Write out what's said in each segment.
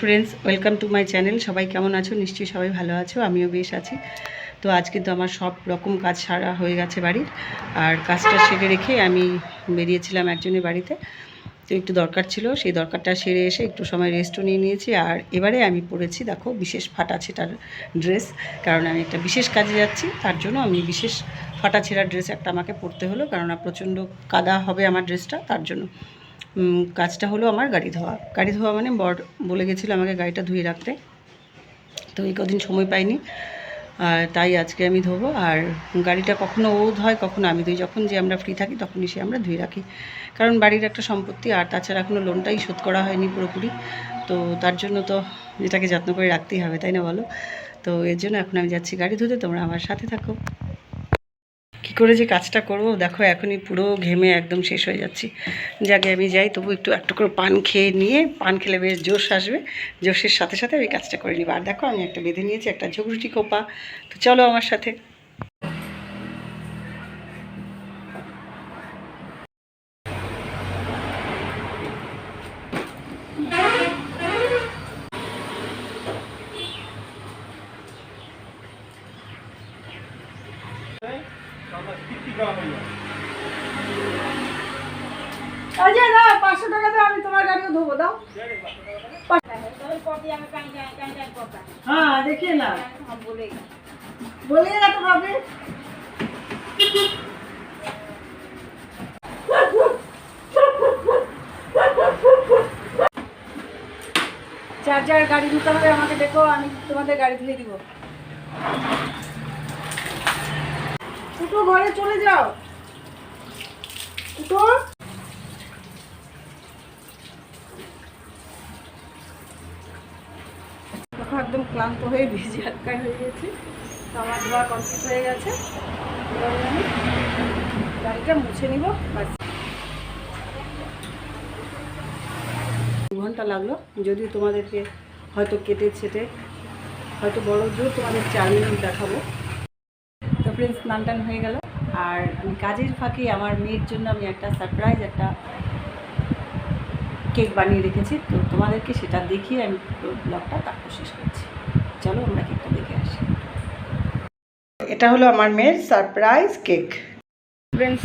Friends welcome to my channel সবাই কেমন আছো? নিশ্চয়ই সবাই ভালো আছো, আমিও বেশ আছি। তো আজ কিন্তু আমার সব রকম কাজ সারা হয়ে গেছে বাড়ির। আর কাজটা সেরে রেখে আমি বেরিয়েছিলাম একজনের বাড়িতে। তো একটু দরকার ছিল, সেই দরকারটা সেরে এসে একটু সময় রেস্টও নিয়ে নিয়েছি। আর এবারে আমি পরেছি, দেখো, বিশেষ ফাটা ছেটার ড্রেস কারণ আমি একটা বিশেষ কাজে যাচ্ছি, তার জন্য আমি বিশেষ ফাটা ছেঁড়া ড্রেস একটা আমাকে পরতে হলো। কারণ প্রচণ্ড কাদা হবে আমার ড্রেসটা তার জন্য। কাজটা হলো আমার গাড়ি ধোয়া। গাড়ি ধোয়া মানে বর বলে গেছিল আমাকে গাড়িটা ধুয়ে রাখতে। তো এই কদিন সময় পাইনি। আর তাই আজকে আমি ধোবো। আর গাড়িটা কখনো ও ধয় কখনো আমি ধুই। যখন যে আমরা ফ্রি থাকি, তখনই সে আমরা ধুয়ে রাখি। কারণ বাড়ির একটা সম্পত্তি, আর তাছাড়া এখনও লোনটাই শোধ করা হয়নি পুরোপুরি। তো তার জন্য তো এটাকে যত্ন করে রাখতেই হবে, তাই না বলো? তো এর জন্য এখন আমি যাচ্ছি গাড়ি ধুতে। তোমরা আমার সাথে থাকো। করে যে কাজটা করব, দেখো এখনই পুরো ঘেমে একদম শেষ হয়ে যাচ্ছি। যাকে, আমি যাই, তবু একটু একটু করে পান খেয়ে নিয়ে, পান খেলে বেশ জোশ আসবে। জোশের সাথে সাথে আমি কাজটা করে নিব। আর দেখো, আমি একটা বেঁধে নিয়েছি, একটা ঝুগরুটি কোপা তো চলো আমার সাথে। আচ্ছা দাও, পাঁচশো টাকা দাও, আমি তোমার গাড়িও ধোবো, দাও। হ্যাঁ দেখিয়ে না বলে না তো ভাবে। চার্জার গাড়ি দিতে হবে, আমাকে দেখো, আমি তোমাদের গাড়ি ধুয়ে দিব। দুটো ঘরে চলে যাও। দুটো একদম ক্লান্ত হয়ে ভিজে আটকায় হয়ে গেছে। আমার ধোয়া কমপ্লিট হয়ে গেছে। গাড়িটা মুছে নিব বাস দু ঘণ্টা লাগল যদি তোমাদেরকে হয়তো কেটে ছেটে, হয়তো বড় জোর তোমাদের চার মিনিট দেখাবো। তো ফ্রেন্ডস স্নান হয়ে গেল। আর আমি কাজের ফাঁকে আমার মেয়ের জন্য আমি একটা সারপ্রাইজ একটা কেক বানিয়ে রেখেছি। তো তোমাদেরকে সেটা দেখিয়ে আমি ব্লগটা তারপর শেষ করছি। চলো আমরা কেকটা দেখে আসি। এটা হলো আমার মেয়ের সারপ্রাইজ কেক ফ্রেন্ডস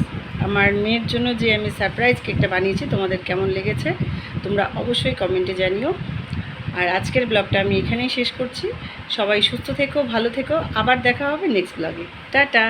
আমার মেয়ের জন্য যে আমি সারপ্রাইজ কেকটা বানিয়েছি, তোমাদের কেমন লেগেছে, তোমরা অবশ্যই কমেন্টে জানিও। আর আজকের ব্লগটা আমি এখানেই শেষ করছি। সবাই সুস্থ থেকো, ভালো থেকো। আবার দেখা হবে নেক্সট ব্লগে টাটা!